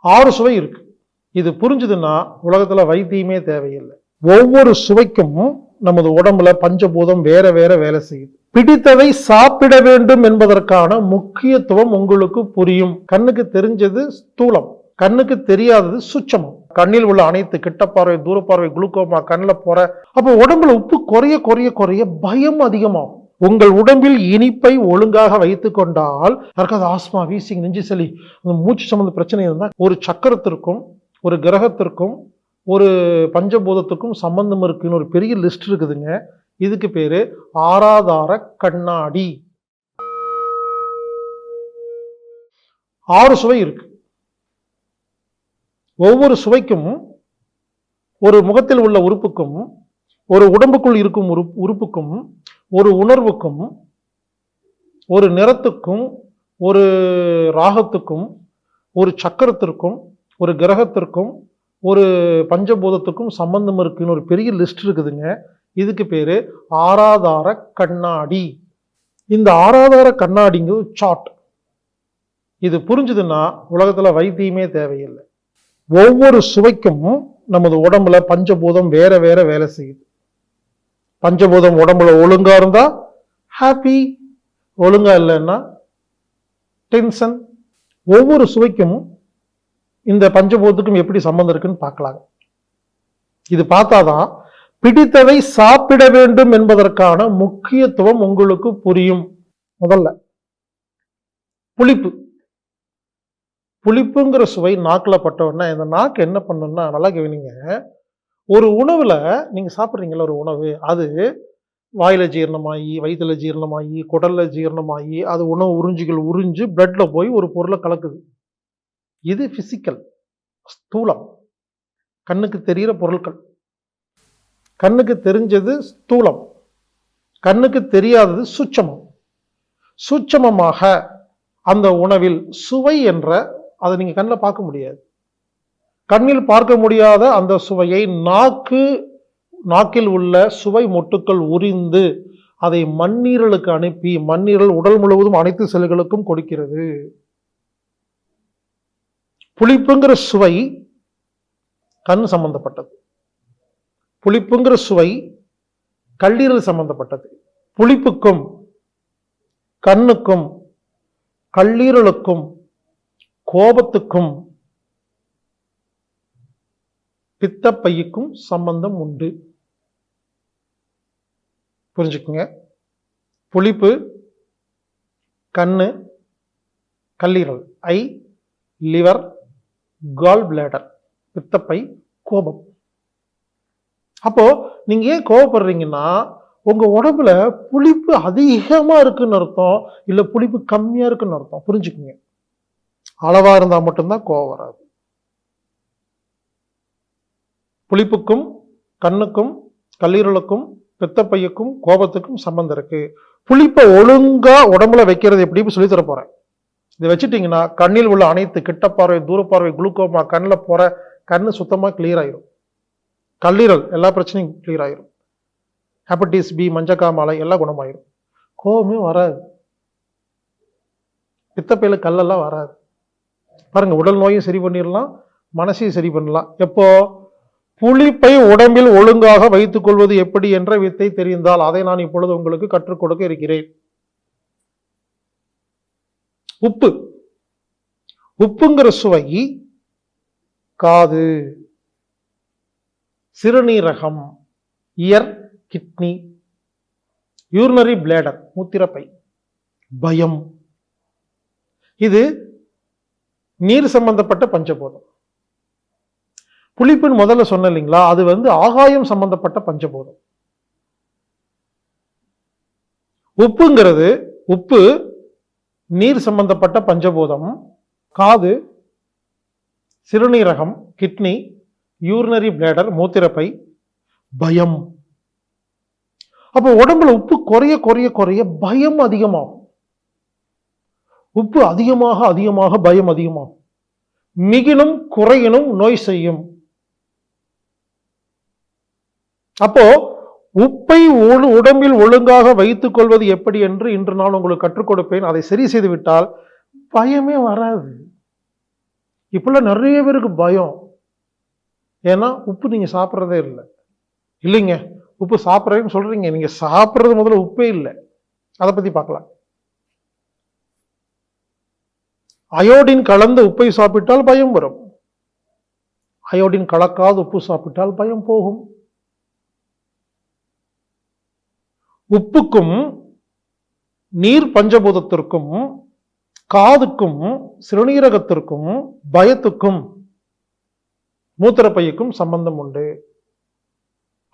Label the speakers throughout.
Speaker 1: ஆறு சுவை இருக்கு. இது புரிஞ்சுதுன்னா உலகத்துல வைத்தியமே தேவையில்லை. ஒவ்வொரு சுவைக்கும் நமது உடம்புல பஞ்சபூதம் வேற வேற வேலை செய்யுது. பிடித்ததை சாப்பிட வேண்டும் என்பதற்கான முக்கியத்துவம் உங்களுக்கு புரியும். கண்ணுக்கு தெரிஞ்சது ஸ்தூலம். கண்ணுக்கு தெரியாதது சுச்சமம். கண்ணில் உள்ள அனைத்து கிட்ட பார்வை தூர பார்வை குளுக்கோமா கண்ணில் போற அப்போ உடம்புல உப்பு குறைய குறைய குறைய பயம் அதிகமாகும். உங்கள் உடம்பில் இனிப்பை ஒழுங்காக வைத்து கொண்டால் யாருக்காவது ஆஸ்மா வீசிங் நெஞ்சு சளி அந்த மூச்சு சம்மந்த பிரச்சனை இருந்தால் ஒரு சக்கரத்திற்கும் ஒரு கிரகத்திற்கும் ஒரு பஞ்சபூதத்துக்கும் சம்பந்தம் இருக்குன்னு ஒரு பெரிய லிஸ்ட் இருக்குதுங்க. இதுக்கு பேர் ஆராதார கண்ணாடி. ஆறு சுவை இருக்கு. ஒவ்வொரு சுவைக்கும் ஒரு முகத்தில் உள்ள உறுப்புக்கும் ஒரு உடம்புக்குள் இருக்கும் உறுப்புக்கும் ஒரு உணர்வுக்கும் ஒரு நிறத்துக்கும் ஒரு ராகத்துக்கும் ஒரு சக்கரத்திற்கும் ஒரு கிரகத்திற்கும் ஒரு பஞ்சபூதத்துக்கும் சம்பந்தம் இருக்குன்னு ஒரு பெரிய லிஸ்ட் இருக்குதுங்க. இதுக்கு பேர் ஆராதார கண்ணாடி. இந்த ஆராதார கண்ணாடிங்கிறது சாட் இது புரிஞ்சுதுன்னா உலகத்தில் வைத்தியமே தேவையில்லை. ஒவ்வொரு சுவைக்கும் நமது உடம்புல பஞ்சபூதம் வேற வேற வேலை செய்யுது. பஞ்சபூதம் உடம்புல ஒழுங்கா இருந்தா ஹாப்பி ஒழுங்கா இல்லைன்னா டென்ஷன் ஒவ்வொரு சுவைக்கும் இந்த பஞ்சபூதத்துக்கும் எப்படி சம்பந்தம் இருக்குன்னு பார்க்கலாங்க. இது பார்த்தாதான் பிடித்ததை சாப்பிட வேண்டும் என்பதற்கான முக்கியத்துவம் உங்களுக்கு புரியும். முதல்ல புளிப்பு. புளிப்புங்கிற சுவை நாக்கில் பட்டவுடனே இந்த நாக்கு என்ன பண்ணுன்னா நல்லா கவனிங்க. ஒரு உணவில் நீங்கள் சாப்பிட்றீங்களா ஒரு உணவு அது வாயில் ஜீரணமாகி வயிற்றுல ஜீரணமாகி குடலில் ஜீரணமாகி அது உணவு உறிஞ்சிகள் உறிஞ்சு பிளட்டில் போய் ஒரு பொருளை கலக்குது. இது ஃபிசிக்கல் ஸ்தூலம். கண்ணுக்கு தெரிகிற பொருட்கள். கண்ணுக்கு தெரிஞ்சது ஸ்தூலம். கண்ணுக்கு தெரியாதது சுச்சமம் சுச்சமமாக அந்த உணவில் சுவை என்ற அதை நீங்கள் கண்ணில் பார்க்க முடியாது. கண்ணில் பார்க்க முடியாத அந்த சுவையை நாக்கு நாக்கில் உள்ள சுவை மொட்டுக்கள் உரிந்து அதை மண்ணீரலுக்கு அனுப்பி மண்ணீரல் உடல் முழுவதும் அனைத்து செல்களுக்கும் கொடுக்கிறது. புளிப்புங்கிற சுவை கண் சம்பந்தப்பட்டது. புளிப்புங்கிற சுவை கல்லீரல் சம்பந்தப்பட்டது. புளிப்புக்கும் கண்ணுக்கும் கல்லீரலுக்கும் கோபத்துக்கும் பித்தப்பைக்கும் சம்பந்தம் உண்டு. புரிஞ்சுக்குங்க? புளிப்பு கண்ணு கல்லீரல். Eye liver gall bladder. பித்தப்பை கோபம். அப்போ நீங்க ஏன் கோவப்படுறீங்கன்னா உங்க உடம்புல புளிப்பு அதிகமா இருக்குன்னு அர்த்தம் இல்ல புளிப்பு கம்மியா இருக்குன்னு அர்த்தம். புரிஞ்சுக்குங்க. அளவா இருந்தா மட்டும்தான் கோவம் வராது. புளிப்புக்கும் கண்ணுக்கும் கல்லீரலுக்கும் பித்தப்பையுக்கும் கோபத்துக்கும் சம்பந்தம் இருக்கு. புளிப்பை ஒழுங்கா உடம்புல வைக்கிறது எப்படி சொல்லி தர போறேன் இதை வச்சுட்டீங்கன்னா கண்ணில் உள்ள அனைத்து கிட்ட பார்வை தூர பார்வை குளுக்கோமா கண்ணில் போற கண்ணு சுத்தமாக கிளியர் ஆயிரும். கல்லீரல் எல்லா பிரச்சனையும் கிளியர் ஆயிரும். ஹெப்படைட்டிஸ் பி மஞ்சக்காமலை எல்லாம் குணமாயிரும். கோபமே வராது. பித்தப்பையில் கல்லெல்லாம் வராது. பாருங்க உடல் நோயும் சரி பண்ணிடலாம் மனசையும் சரி பண்ணலாம். எப்போ? புளிப்பை உடம்பில் ஒழுங்காக வைத்துக் கொள்வது எப்படி என்ற வித்தை தெரிந்தால் அதை நான் இப்பொழுது உங்களுக்கு கற்றுக் கொடுக்க இருக்கிறேன். உப்பு. உப்புங்கிற சுவை காது சிறுநீரகம் இயர் கிட்னி யூரினரி பிளேடர் மூத்திரப்பை பயம். இது நீர் சம்பந்தப்பட்ட பஞ்சபோதம். புளிப்புன்னு முதல்ல சொன்ன இல்லைங்களா? அது வந்து ஆகாயம் சம்பந்தப்பட்ட பஞ்சபூதம். உப்புங்கிறது உப்பு நீர் சம்பந்தப்பட்ட பஞ்சபூதம் காது சிறுநீரகம் கிட்னி யூரினரி பிளேடர் மூத்திரப்பை பயம். அப்போ உடம்புல உப்பு குறைய குறைய குறைய பயம் அதிகமாகும். உப்பு அதிகமாக அதிகமாக பயம் அதிகமாகும். மிகினும் குறையினும் நோய் செய்யும். அப்போ உப்பை உடம்பில் ஒழுங்காக வைத்துக் கொள்வது எப்படி என்று இன்று நான் உங்களுக்கு கற்றுக் கொடுப்பேன். அதை சரி செய்து விட்டால் பயமே வராது. இப்பெல்லாம் நிறைய பேருக்கு பயம். ஏன்னா உப்பு நீங்கள் சாப்பிட்றதே இல்லை. இல்லைங்க. உப்பு சாப்பிட்றேன்னு சொல்கிறீங்க நீங்கள் சாப்பிட்றது முதல்ல உப்பே இல்லை. அதை பற்றி பார்க்கலாம். அயோடின் கலந்த உப்பை சாப்பிட்டால் பயம் வரும். அயோடின் கலக்காத உப்பு சாப்பிட்டால் பயம் போகும். உப்புக்கும் நீர் பஞ்சபூதத்திற்கும் காதுக்கும் சிறுநீரகத்திற்கும் பயத்துக்கும் மூத்திரப்பைக்கும் சம்பந்தம் உண்டு.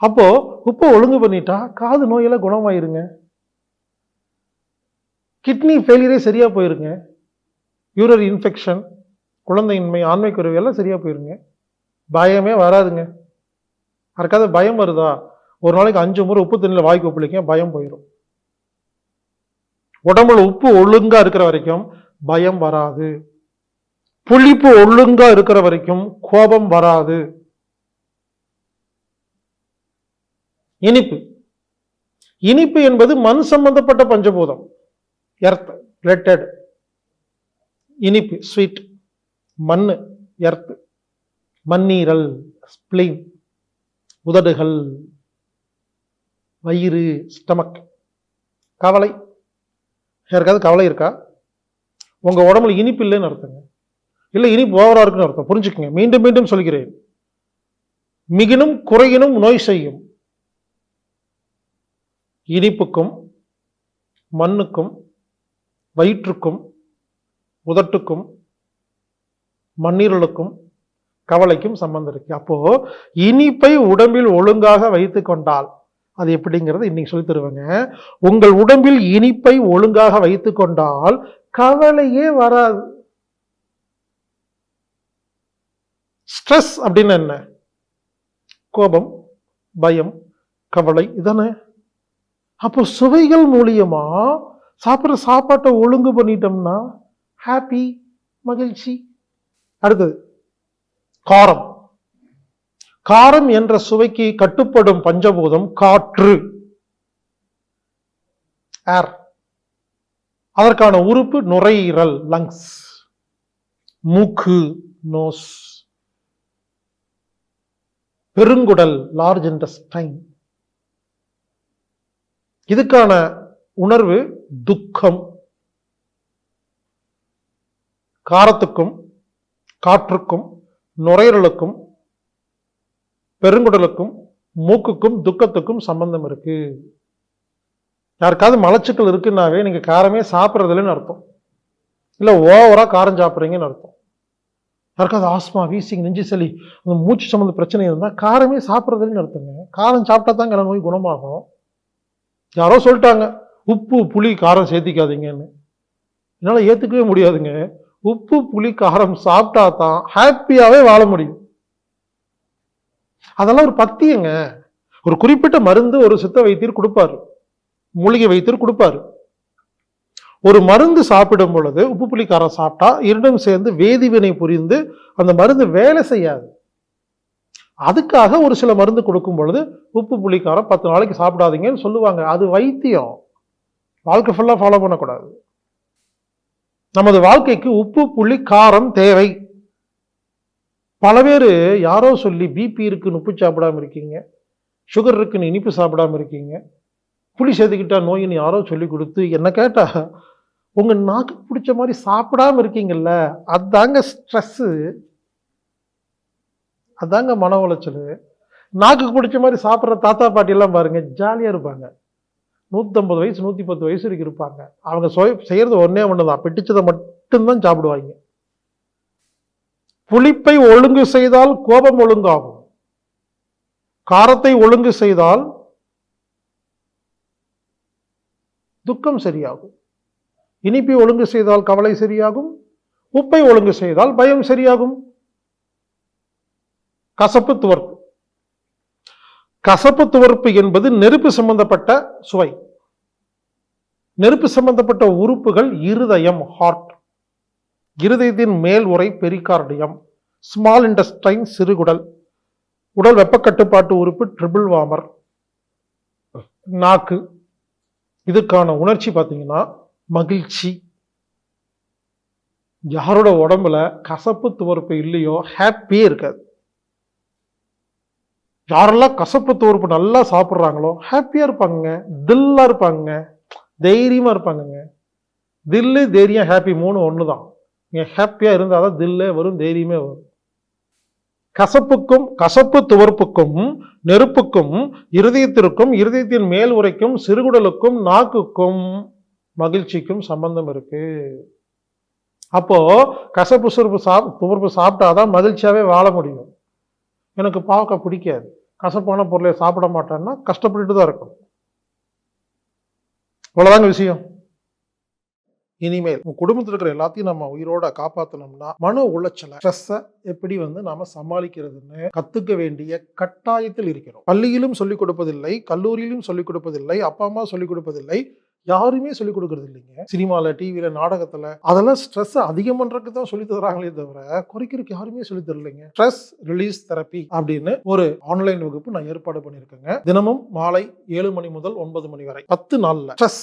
Speaker 1: அப்போ உப்பை ஒழுங்கு பண்ணிட்டா காது நோயெல்லாம் குணமாயிருங்க. கிட்னி ஃபெயிலியரே சரியா போயிருங்க. யூரர் இன்ஃபெக்ஷன் குழந்தையின்மை ஆண்மை குறைவு எல்லாம் சரியா போயிருங்க. பயமே வராதுங்க. யாருக்காவது பயம் வருதா? ஒரு நாளைக்கு அஞ்சு முறை உப்பு தண்ணியில் வாய்க்கு ஒப்பளிக்க பயம் போயிடும் உடம்புல உப்பு ஒழுங்கா இருக்கிற வரைக்கும் பயம் வராது. புளிப்பு ஒழுங்கா இருக்கிற வரைக்கும் கோபம் வராது. இனிப்பு. இனிப்பு என்பது மண் சம்பந்தப்பட்ட பஞ்சபூதம். எர்த் ரிலேட்டட் இனிப்பு ஸ்வீட் மண் எர்த் மண்ணீரல் ஸ்பிளின் உதடுகள். வயிறு ஸ்டமக் கவலை. யாருக்காவது கவலை இருக்கா? உங்கள் உடம்புல இனிப்பு இல்லைன்னு அர்த்தங்க. இல்லை இனிப்பு ஓவராக இருக்குன்னு அர்த்தம். புரிஞ்சுக்கங்க. மீண்டும் மீண்டும் சொல்கிறேன். மிகினும் குறையினும் நோய் செய்யும். இனிப்புக்கும் மண்ணுக்கும் வயிற்றுக்கும் உதட்டுக்கும் மண்ணீரலுக்கும் கவலைக்கும் சம்பந்தம் இருக்கு. அப்போ இனிப்பை உடம்பில் ஒழுங்காக வைத்து கொண்டால் அது எப்படிங்கிறது இன்னைக்கு சொல்லி தருவேங்க. உங்கள் உடம்பில் இனிப்பை ஒழுங்காக வைத்து கொண்டால் கவலையே வராது. ஸ்ட்ரெஸ் அப்படின்னு என்ன? கோபம் பயம் கவலை இதானே? அப்போ சுவைகள் மூலியமா சாப்பிட்ற சாப்பாட்டை ஒழுங்கு பண்ணிட்டோம்னா ஹாப்பி மகிழ்ச்சி. அடுத்தது காரம். காரம் என்ற சுவைக்கு கட்டுப்படும் பஞ்சபூதம் காற்று. ஏர் அதற்கான உறுப்பு நுரையீரல் லங்ஸ் மூக்கு நோஸ் பெருங்குடல் லார்ஜ் இன்டஸ்டைன் இதுக்கான உணர்வு துக்கம். காரத்துக்கும் காற்றுக்கும் நுரையீரலுக்கும் பெருங்குடலுக்கும் மூக்குக்கும் துக்கத்துக்கும் சம்பந்தம் இருக்கு. யாருக்காவது மலச்சிக்கல் இருக்குன்னாவே நீங்கள் காரமே சாப்பிட்றதில்லன்னு அர்த்தம். இல்லை ஓவராக காரம் சாப்பிட்றீங்கன்னு அர்த்தம். யாருக்காவது ஆஸ்மா வீசிங் நெஞ்சு சளி அந்த மூச்சு சம்மந்த பிரச்சனை இருந்தால் காரமே சாப்பிட்றதில்லன்னு அர்த்தங்க. காரம் சாப்பிட்டா தான் கிளம்ப நோய் குணமாகும். யாரோ சொல்லிட்டாங்க உப்பு புளி காரம் சேர்த்திக்காதீங்கன்னு. என்னால் ஏற்றுக்கவே முடியாதுங்க. உப்பு புளி காரம் சாப்பிட்டா தான் ஹாப்பியாகவே வாழ முடியும். அதெல்லாம் ஒரு பத்தியங்க. ஒரு குறிப்பிட்ட மருந்து ஒரு சித்த வைத்தியர் கொடுப்பாரு. மூலிகை வைத்தியர் கொடுப்பாரு. ஒரு மருந்து சாப்பிடும் பொழுது உப்பு புளிக்காரம் சாப்பிட்டா இரண்டும் சேர்ந்து வேதிவினை புரிந்து அந்த மருந்து வேலை செய்யாது. அதுக்காக ஒரு சில மருந்து கொடுக்கும் பொழுது உப்பு புளிக்காரம் பத்து நாளைக்கு சாப்பிடாதீங்கன்னு சொல்லுவாங்க. அது வைத்தியம். வாழ்க்கை ஃபுல்லாக ஃபாலோ பண்ணக்கூடாது. நமது வாழ்க்கைக்கு உப்பு புளி காரம் தேவை. பல பேர் யாரோ சொல்லி பிபி இருக்குன்னு உப்பு சாப்பிடாம இருக்கீங்க. சுகர் இருக்குன்னு இனிப்பு சாப்பிடாம இருக்கீங்க. புளி சேர்த்துக்கிட்டா நோயின்னு யாரோ சொல்லி கொடுத்து என்ன கேட்டால் உங்கள் நாக்கு பிடிச்ச மாதிரி சாப்பிடாம இருக்கீங்கல்ல அதாங்க ஸ்ட்ரெஸ்ஸு அதாங்க மன உளைச்சல். நாக்குக்கு பிடிச்ச மாதிரி சாப்பிட்ற தாத்தா பாட்டியெல்லாம் பாருங்கள் ஜாலியாக இருப்பாங்க. நூற்றம்பது வயசு நூற்றி பத்து வயசு வரைக்கும் இருப்பாங்க. அவங்க சொ செய்கிறது ஒன்றே ஒன்று தான் பிடிச்சதை மட்டும்தான் சாப்பிடுவாங்க. புளிப்பை ஒழுங்கு செய்தால் கோபம் ஒழுங்காகும். காரத்தை ஒழுங்கு செய்தால் துக்கம் சரியாகும். இனிப்பை ஒழுங்கு செய்தால் கவலை சரியாகும். உப்பை ஒழுங்கு செய்தால் பயம் சரியாகும். கசப்பு துவர்ப்பு. கசப்பு துவர்ப்பு என்பது நெருப்பு சம்பந்தப்பட்ட சுவை. நெருப்பு சம்பந்தப்பட்ட உறுப்புகள் இருதயம் ஹார்ட் இருதயத்தின் மேல் உரை பெரிகார்டியம் ஸ்மால் இன்டஸ்டைன் சிறுகுடல் உடல் வெப்பக்கட்டுப்பாட்டு உறுப்பு ட்ரிபிள் வாமர் நாக்கு. இதுக்கான உணர்ச்சி பார்த்தீங்கன்னா மகிழ்ச்சி. யாரோட உடம்புல கசப்பு துவர்ப்பு இல்லையோ ஹாப்பியே இருக்காது. யாரெல்லாம் கசப்பு துவர்ப்பு நல்லா சாப்பிட்றாங்களோ ஹாப்பியாக இருப்பாங்க தில்லாக இருப்பாங்க தைரியமாக இருப்பாங்கங்க. தில்லு தைரியம் ஹாப்பி மூணு ஒன்று தான் நீங்கள் ஹாப்பியாக இருந்தால் தான் தில்லே வரும் தைரியமே வரும். கசப்புக்கும் கசப்பு துவர்ப்புக்கும் நெருப்புக்கும் இருதயத்திற்கும் இருதயத்தின் மேல் உரைக்கும் சிறுகுடலுக்கும் நாக்குக்கும் மகிழ்ச்சிக்கும் சம்பந்தம் இருக்கு. அப்போ கசப்பு சுருப்பு சாப் துவர்ப்பு சாப்பிட்டாதான் மகிழ்ச்சியாகவே வாழ முடியும். எனக்கு பாவக்காய் பிடிக்காது. கசப்பான பொருளை சாப்பிட மாட்டேன்னா கஷ்டப்பட்டுட்டு தான் இருக்கும். அவ்வளோதாங்க விஷயம். இனிமேல் உங்க குடும்பத்தில் இருக்கிற எல்லாத்தையும் நம்ம உயிரோட காப்பாற்றணும்னா மன உளைச்சலை ஸ்ட்ரெஸ்ஸை எப்படி வந்து நாம சமாளிக்கிறதுன்னு கத்துக்க வேண்டிய கட்டாயத்தில் இருக்கிறோம். பள்ளியிலும் சொல்லிக் கொடுப்பதில்லை கல்லூரியிலும் சொல்லிக் கொடுப்பதில்லை அப்பா அம்மா சொல்லிக் கொடுப்பதில்லை யாருமே சொல்லிக் கொடுக்கறது இல்லைங்க. சினிமாவில் டிவியில் நாடகத்தில் அதெல்லாம் ஸ்ட்ரெஸ்ஸை அதிகம் பண்ணுறதுக்கு தான் சொல்லி தராங்களே தவிர குறைக்கிறதுக்கு யாருமே சொல்லி தரலைங்க. ஸ்ட்ரெஸ் ரிலீஸ் தெரப்பி அப்படின்னு ஒரு ஆன்லைன் வகுப்பு நான் ஏற்பாடு பண்ணியிருக்கேங்க. தினமும் மாலை ஏழு மணி முதல் ஒன்பது மணி வரை பத்து நாளில். ஸ்ட்ரெஸ்